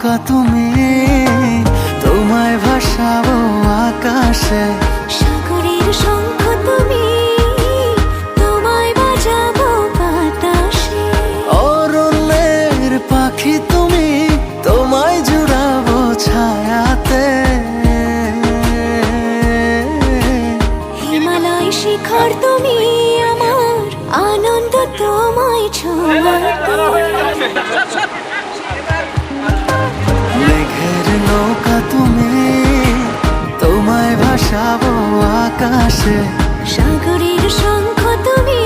নৌকা তুমি তোমায় ভাসাবো আকাশে। সাগরের শঙ্খ তুমি তোমায় বাজাবো বাতাসে। অরণ্যের পাখি তুমি তোমায় জুড়াবো ছায়াতে। হিমালয় শিখর তুমি আমার আনন্দ তোমায় ছোঁয়াতে। ভাসাবো আকাশে। সাগরের শঙ্খ তুমি